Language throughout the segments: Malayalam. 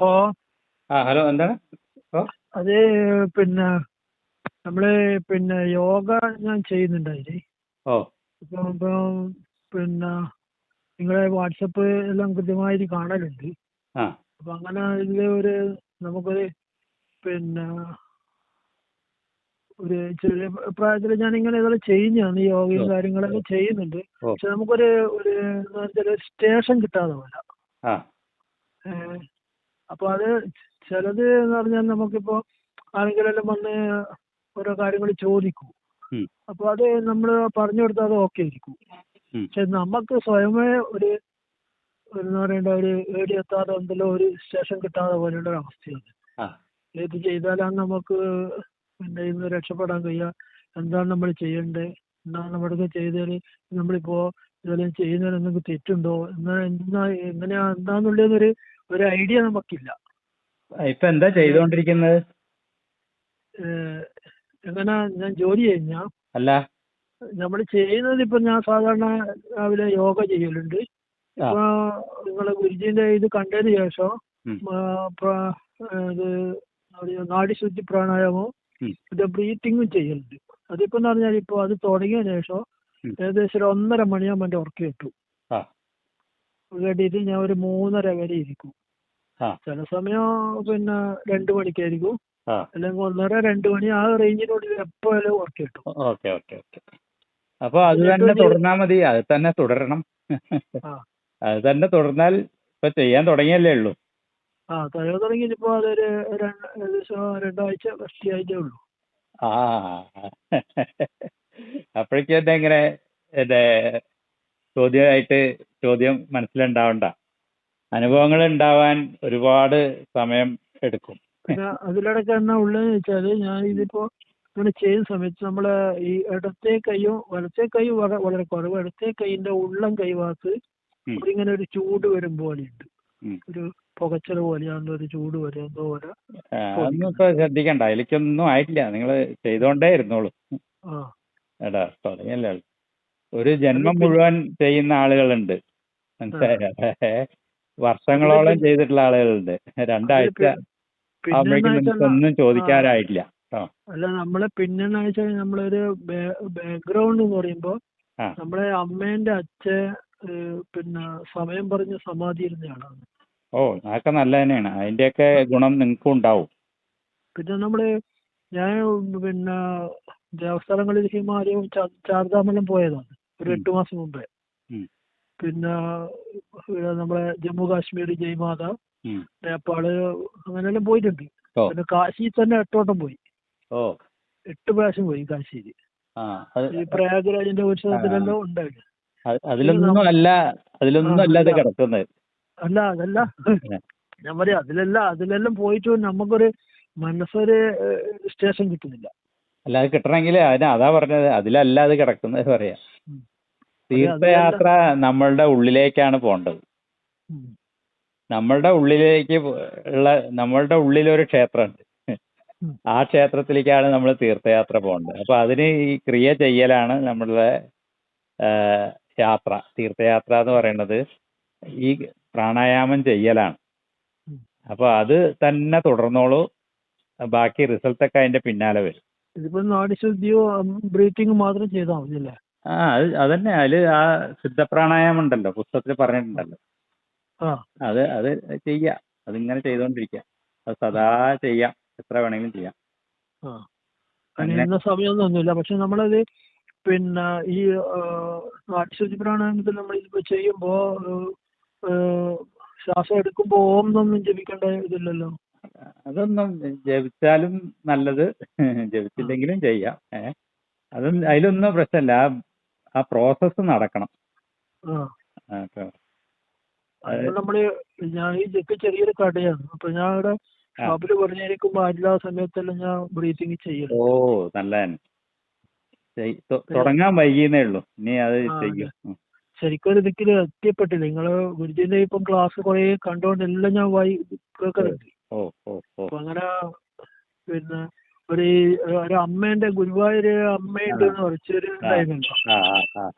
ഓ. ആ ഹലോ എന്താണ്? ഓ. അത് പിന്നെ നമ്മൾ പിന്നെ യോഗ ഞാൻ ചെയ്യുന്നുണ്ട് ഓ. ഇപ്പം ഇപ്പം പിന്നെ നിങ്ങളെ വാട്സപ്പ് എല്ലാം കൃത്യമായിട്ട് കാണലുണ്ട്. ആ. അപ്പം അങ്ങനെ ഇതിൽ ഒരു നമുക്കൊരു പിന്നെ ഒരു ചെറിയ പ്രായത്തിൽ ഞാൻ ഇങ്ങനെ ഇതെല്ലാം ചെയ്യുന്നതാണ് യോഗയും. കാര്യങ്ങളൊക്കെ ചെയ്യുന്നുണ്ട്. പക്ഷെ നമുക്കൊരു ഒരു എന്താ വെച്ചാൽ ഒരു സ്റ്റേഷൻ കിട്ടാതെ പോലെ ആ ഏഹ് അപ്പൊ അത് ചിലത് എന്ന് പറഞ്ഞാൽ നമുക്കിപ്പോ ആരെങ്കിലും വന്ന് ഓരോ കാര്യങ്ങൾ ചോദിക്കും. അപ്പോൾ അപ്പൊ അത് നമ്മൾ പറഞ്ഞു കൊടുത്താൽ അത് ഓക്കെ ആയിരിക്കും. പക്ഷെ നമുക്ക് സ്വയമേ ഒരു എന്താ പറയണ്ട ഒരു ഏടി എത്താതെ എന്തെല്ലോ ഒരു സ്റ്റേഷൻ കിട്ടാതെ പോലെയുള്ള ഒരു അവസ്ഥയാണ്. ഏത് ചെയ്താലാണ് നമുക്ക് പിന്നെ ഇന്ന് രക്ഷപ്പെടാൻ കഴിയുക? എന്താണ് നമ്മൾ ചെയ്യേണ്ടത്? എന്താണ് നമ്മുടെ ചെയ്തതിൽ നമ്മളിപ്പോ ഇതെല്ലാം ചെയ്യുന്നതിൽ എന്തെങ്കിലും തെറ്റുണ്ടോ? എന്താ എന്താ എങ്ങനെയാ എന്താന്നുള്ളതൊരു ഒരു ഐഡിയ നമുക്കില്ല. ഇപ്പൊ എന്താ ചെയ്തുകൊണ്ടിരിക്കുന്നത് എങ്ങനെ ഞാൻ ജോലി കഴിഞ്ഞാ? അല്ല. നമ്മൾ ചെയ്യുന്നത് ഇപ്പൊ ഞാൻ സാധാരണ രാവിലെ യോഗ ചെയ്യലുണ്ട്. ഇപ്പൊ നിങ്ങളെ ഗുരുജിന്റെ ഇത് കണ്ടതിന് ശേഷം നാടിശുദ്ധി ഇത് പ്രാണായാമവും. പിന്നെ ബ്രീത്തിങ്ങും ചെയ്യലുണ്ട്. അതിപ്പോ എന്ന് പറഞ്ഞാൽ ഇപ്പൊ അത് തുടങ്ങിയ ശേഷം ഏകദേശം ഒരു ഒന്നര മണിയാകുമ്പോൾ എന്റെ ഉറക്കം കിട്ടും. ആ കേട്ടിട്ട് ഞാൻ ഒരു മൂന്നര വരെ ഇരിക്കും. ചില സമയം പിന്നെ രണ്ട് മണിക്കായിരിക്കും. അല്ലെങ്കിൽ ഒന്നര രണ്ട് മണി ആ റേഞ്ചിനുള്ളിൽ എപ്പോഴും വർക്ക് കിട്ടും. Okay okay okay. അപ്പൊ അത് തന്നെ തുടർന്നാ മതി. അത് തന്നെ തുടരണം. അത് തന്നെ തുടർന്നാൽ ഇപ്പൊ ചെയ്യാൻ തുടങ്ങിയല്ലേ ഉള്ളൂ. ആ തയ്യാർ തുടങ്ങി ഇപ്പൊ അതൊരു ഏകദേശം രണ്ടാഴ്ച കഷ്ടിയായിട്ടേ ഉള്ളൂ. ആ. അപ്പോഴേക്കും എന്നെ ഇങ്ങനെ ചോദ്യമായിട്ട് ചോദ്യം മനസ്സിലുണ്ടാവണ്ട. അനുഭവങ്ങൾ ഉണ്ടാവാൻ ഒരുപാട് സമയം എടുക്കും. അതിലടക്കം എന്നാ ഉള്ളതെന്ന് വെച്ചാൽ ഞാൻ ഇതിപ്പോ ഇങ്ങനെ ചെയ്യുന്ന സമയത്ത് നമ്മളെ ഈ ഇടത്തെ കൈയും വലത്തെ കൈ വളരെ കുറവ്. ഇടത്തെ കൈയിന്റെ ഉള്ളം കൈവാസ് ഉം. ഇങ്ങനെ ഒരു ചൂട് വരും പോലെയുണ്ട്. ഉണ്ട് ഒരു പുകച്ചൽ പോലെയാണല്ലോ ഒരു ചൂട് വരും എന്തോ പോലെ. ശ്രദ്ധിക്കണ്ട. അതിലേക്കൊന്നും ആയിട്ടില്ല. നിങ്ങൾ ചെയ്തോണ്ടേ ഇരുന്നോളൂ. ആ. എടാ തുടങ്ങിയല്ലേ. ഒരു ജന്മം മുഴുവൻ ചെയ്യുന്ന ആളുകളുണ്ട്. മനസ്സിലായോ? വർഷങ്ങളോളം ചെയ്തിട്ടുള്ള ആളുകളുണ്ട്. രണ്ടാഴ്ച ആവുമ്പോഴേക്കും ഒന്നും ചോദിക്കാറായിട്ടില്ല അല്ല നമ്മളെ പിന്നെന്ന് വെച്ചാൽ നമ്മളൊരു ബാക്ക്ഗ്രൗണ്ട് എന്ന് പറയുമ്പോ. നമ്മളെ അമ്മേന്റെ അച്ഛൻ പിന്നെ സമയം പറഞ്ഞ സമാധി ഇരുന്ന ആളാണ്. ഓ അതൊക്കെ നല്ല തന്നെയാണ്. അതിന്റെയൊക്കെ ഗുണം നിങ്ങൾക്കും ഉണ്ടാവും. പിന്നെ നമ്മൾ ഞാൻ പിന്നെ ദേവസ്ഥലങ്ങളിൽ ഹിമാലയം ചാർദാമലം ചാർധാമെല്ലാം പോയതാണ്. ഒരു. എട്ട് മാസം മുമ്പേ. പിന്നെ നമ്മളെ ജമ്മു കാശ്മീർ ജയ്മാത. നേപ്പാൾ അങ്ങനെയെല്ലാം പോയിട്ടുണ്ട്. പിന്നെ കാശി തന്നെ എട്ടോട്ടം പോയി. ഓ. എട്ട് പ്രാവശ്യം പോയി കാശിയിൽ ഈ പ്രയാഗരാജിന്റെ ഉത്സവത്തിലെല്ലാം ഉണ്ടായിരുന്നു. അത് അതിലൊന്നും അല്ല അതിലൊന്നും അല്ലാതെ. കിടക്കുന്നത്. അല്ല അതല്ല. ഞാൻ പറയാം അതിലെല്ലാം അതിലെല്ലാം പോയിട്ട് നമുക്കൊരു മനസ്സൊരു സ്റ്റേഷൻ കിട്ടുന്നില്ല. അല്ല അത് കിട്ടണമെങ്കിൽ അതിന് അതാ പറഞ്ഞത്. അതിലല്ല അത് കിടക്കുന്നത് പറയാ. തീർത്ഥയാത്ര നമ്മളുടെ ഉള്ളിലേക്കാണ് പോണ്ടത്. നമ്മളുടെ ഉള്ളിലേക്ക് ഉള്ള നമ്മളുടെ ഉള്ളിലൊരു ക്ഷേത്രമുണ്ട് ആ ക്ഷേത്രത്തിലേക്കാണ് നമ്മൾ തീർത്ഥയാത്ര പോകേണ്ടത് അപ്പൊ അതിന് ഈ ക്രിയ ചെയ്യലാണ് നമ്മളുടെ യാത്ര. തീർത്ഥയാത്ര എന്ന് പറയുന്നത് ഈ പ്രാണായാമം ചെയ്യലാണ്. അപ്പൊ അത് തന്നെ തുടർന്നോളൂ. ബാക്കി റിസൾട്ടൊക്കെ അതിന്റെ പിന്നാലെ വരും. ഇതിപ്പോ നാടിശുദ്ധിയോ ബ്രീത്തിങ് മാത്രം ചെയ്താൽ മതി അല്ലേ? ആ അത് അതന്നെ. അതിൽ ആ സിദ്ധപ്രാണായാമം ഉണ്ടല്ലോ പുസ്തകത്തിൽ പറഞ്ഞിട്ടുണ്ടല്ലോ. ആ. അത് അത് ചെയ്യാം. അതിങ്ങനെ ചെയ്തുകൊണ്ടിരിക്കുക അത് സദാ ചെയ്യാം. എത്ര വേണമെങ്കിലും ചെയ്യാം. ആ. അങ്ങനെ- ഇന്ന സമയമൊന്നുമില്ല പക്ഷെ നമ്മളത് പിന്നെ ഈ നാട്ടിശുദ്ധി പ്രാണായാമത്തിൽ നമ്മൾ ഇതിപ്പോ ചെയ്യുമ്പോ ഏഹ്, ഏഹ്, ശ്വാസം എടുക്കുമ്പോ ഓം എന്നൊന്നും ജപിക്കേണ്ട ഇതില്ലല്ലോ. അതൊന്നും ജപിച്ചാലും നല്ലത്. ജപിച്ചില്ലെങ്കിലും ചെയ്യാം. ഏ? അതൊന്നും അതിലൊന്നും പ്രശ്നമില്ല ആ ആ പ്രോസസ്സ് നടക്കണം. നമ്മൾ ഞാൻ ഈ ഇതൊക്കെ ചെറിയൊരു കടയാണ് അപ്പൊ ഞാൻ ഇവിടെ. ഷോപ്പിൽ പറഞ്ഞിരിക്കുമ്പോ എല്ലാ സമയത്തെല്ലാം ഞാൻ ബ്രീത്തിങ് ചെയ്യും ഓ നല്ല തുടങ്ങാൻ വൈകിയെന്നേ ഉള്ളൂ. ഇനി അത് ചെയ്യും. ശരിക്കും ഒരു ഇതിൽ എത്തിപ്പെട്ടില്ല. നിങ്ങൾ ഗുരുജിന്റെ ഇപ്പം ക്ലാസ് കുറെ കണ്ടോണ്ട് എല്ലാം ഞാൻ വായി കേൾക്കുന്നുണ്ട് അപ്പൊ അങ്ങനെ പിന്നെ ഒരു ഒരു അമ്മേന്റെ ഗുരുവായൂര് അമ്മയുണ്ട് എന്ന് കുറച്ചൊരു ആ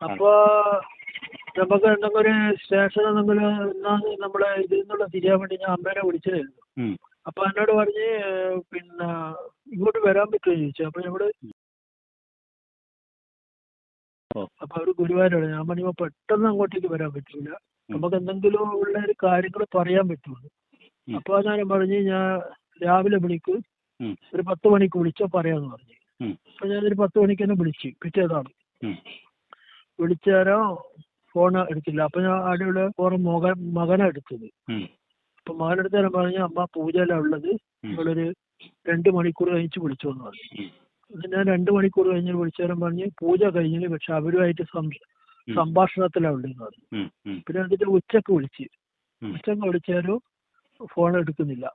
അപ്പൊ നമുക്ക് എന്തെങ്കിലും ഒരു സ്റ്റേഷൻ എന്തെങ്കിലും നമ്മളെ ഇതിൽ നിന്നുള്ള തിരിയാൻ വേണ്ടി ഞാൻ അമ്മേനെ വിളിച്ചതായിരുന്നു. അപ്പൊ എന്നോട് പറഞ്ഞ് പിന്നെ ഇങ്ങോട്ട് വരാൻ പറ്റുമോ ചോദിച്ചു. അപ്പൊ ഓ. അപ്പൊ അവർ ഗുരുവായൂരാണ് ഞാൻ പറഞ്ഞു പെട്ടെന്ന് അങ്ങോട്ടേക്ക് വരാൻ പറ്റില്ല. നമുക്ക് എന്തെങ്കിലും ഉള്ള ഒരു കാര്യങ്ങൾ പറയാൻ പറ്റുള്ളൂ. അപ്പൊ ഞാൻ പറഞ്ഞു ഞാൻ രാവിലെ വിളിക്ക് ഒരു പത്ത് മണിക്ക് വിളിച്ചോ പറയാന്ന് പറഞ്ഞു. അപ്പൊ ഞാനൊരു പത്ത് മണിക്ക് തന്നെ വിളിച്ചു പിറ്റേതാണ്. വിളിച്ചാരോ ഫോൺ എടുത്തില്ല അപ്പൊ ഞാൻ അവിടെയുള്ള ഫോൺ മകൻ മകനാ എടുത്തത് അപ്പൊ മകനെടുത്ത് ഞാൻ പറഞ്ഞു അമ്മ പൂജയിലാ ഉള്ളത്. നിങ്ങളൊരു രണ്ട് മണിക്കൂർ കഴിഞ്ഞ് വിളിച്ചോന്ന് പറഞ്ഞു ഉം. ഞാൻ രണ്ട് മണിക്കൂർ കഴിഞ്ഞ് വിളിച്ചേരം പറഞ്ഞ് പൂജ കഴിഞ്ഞില്ല പക്ഷെ അവരുമായിട്ട് സംഭാഷണത്തിലാണ് ഉം. സംഭാഷണത്തിലാ ഉള്ളതെന്ന് പറഞ്ഞു. പിന്നെ എന്നിട്ട് ഉച്ചയ്ക്ക് വിളിച്ച്. ഉച്ചയ്ക്ക് വിളിച്ചാലും ഫോൺ എടുക്കുന്നില്ല.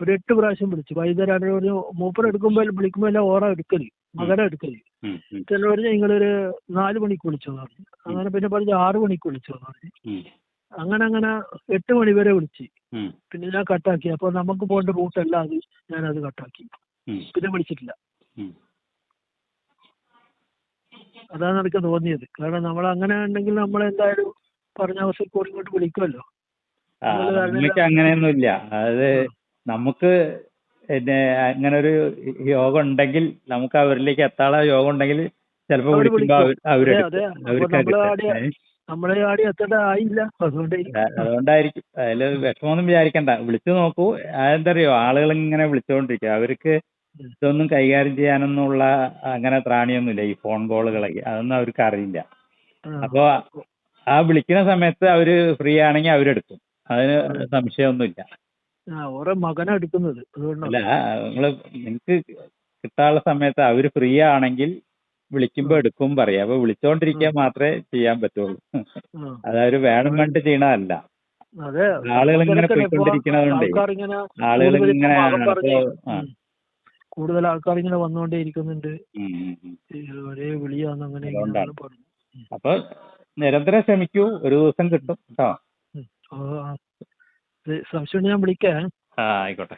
ഒരു എട്ട് പ്രാവശ്യം വിളിച്ചു. വൈകുന്നേരം ഒരു മൂപ്പർ എടുക്കുമ്പോൾ വിളിക്കുമ്പോൾ എല്ലാം ഓറ എടുക്കൽ മകനെ എടുക്കൽ. ചില പറഞ്ഞു നിങ്ങളൊരു നാല് മണിക്ക് വിളിച്ചു പറഞ്ഞു. അങ്ങനെ പിന്നെ പറഞ്ഞു ആറ് മണിക്ക് വിളിച്ചു പറഞ്ഞു. അങ്ങനെ അങ്ങനെ എട്ട് മണി വരെ വിളിച്ച്. പിന്നെ ഞാൻ കട്ടാക്കി. അപ്പൊ നമുക്ക് പോകേണ്ട റൂട്ടല്ല അത്. ഞാനത് കട്ടാക്കി. പിന്നെ വിളിച്ചിട്ടില്ല. അതാണ് എനിക്ക് തോന്നിയത്. കാരണം നമ്മൾ അങ്ങനെ ഉണ്ടെങ്കിൽ നമ്മൾ എന്തായാലും പറഞ്ഞ അവസരം ഇങ്ങോട്ട് വിളിക്കുമല്ലോ. ആ അങ്ങനെയൊന്നും ഇല്ല അത് നമുക്ക് പിന്നെ അങ്ങനെ ഒരു യോഗം ഉണ്ടെങ്കിൽ നമുക്ക് അവരിലേക്ക് എത്താനുള്ള യോഗം ഉണ്ടെങ്കിൽ ചിലപ്പോ അവർ വിളിക്കുമ്പോൾ വിളിക്കും. അവർ അതെ, അതെ. അവരെടുക്കും അതുകൊണ്ടായിരിക്കും. അതിൽ വിഷമമൊന്നും വിചാരിക്കണ്ട. വിളിച്ചു നോക്കൂ. അതെന്തറിയോ ആളുകൾ ഇങ്ങനെ വിളിച്ചുകൊണ്ടിരിക്കും അവർക്ക്. ഇതൊന്നും കൈകാര്യം ചെയ്യാനൊന്നുള്ള അങ്ങനെ ത്രാണിയൊന്നുമില്ല. ഈ ഫോൺ കോളുകളൊക്കെ. അതൊന്നും അവർക്ക് അറിയില്ല. അപ്പോ ആ വിളിക്കുന്ന സമയത്ത് അവർ ഫ്രീ ആണെങ്കിൽ അവരെടുക്കും. അതിന് സംശയമൊന്നുമില്ല. ആ ഓരോ മകനാ എടുക്കുന്നത്. അതുകൊണ്ടാണ് അല്ല നിങ്ങൾ നിങ്ങക്ക് കിട്ടാനുള്ള സമയത്ത് അവർ ഫ്രീ ആണെങ്കിൽ വിളിക്കുമ്പോ എടുക്കും പറയാം. അപ്പൊ വിളിച്ചോണ്ടിരിക്കാൻ മാത്രമേ ചെയ്യാൻ പറ്റുള്ളൂ. ആ. വേണം കണ്ട് ചെയ്യണതല്ല. അതെ. ആളുകൾ ഇങ്ങനെ തിരക്കല്ലേ ഇപ്പൊ പോയിക്കൊണ്ടിരിക്കണതുകൊണ്ടേ ആൾക്കാർ ഇങ്ങനെ ആളുകൾ കൂടുതൽ ഇങ്ങനെ ഇപ്പൊ മകൻ പറഞ്ഞ് ആ. കൂടുതൽ ആൾക്കാർ ഇങ്ങനെ വന്നുകൊണ്ടേ ഇരിക്കുന്നുണ്ട്. ഉം, ഉം, ഉം. ഈ ഒരേ വിളിയാന്ന് അങ്ങനെ അതുകൊണ്ടാണ്. പറഞ്ഞു. അപ്പൊ നിരന്തരം ശ്രമിക്കൂ. ഒരു ദിവസം കിട്ടും. കേട്ടോ സംശയമുണ്ടെങ്കിൽ ഞാൻ വിളിക്കാം. ആ ആയിക്കോട്ടെ.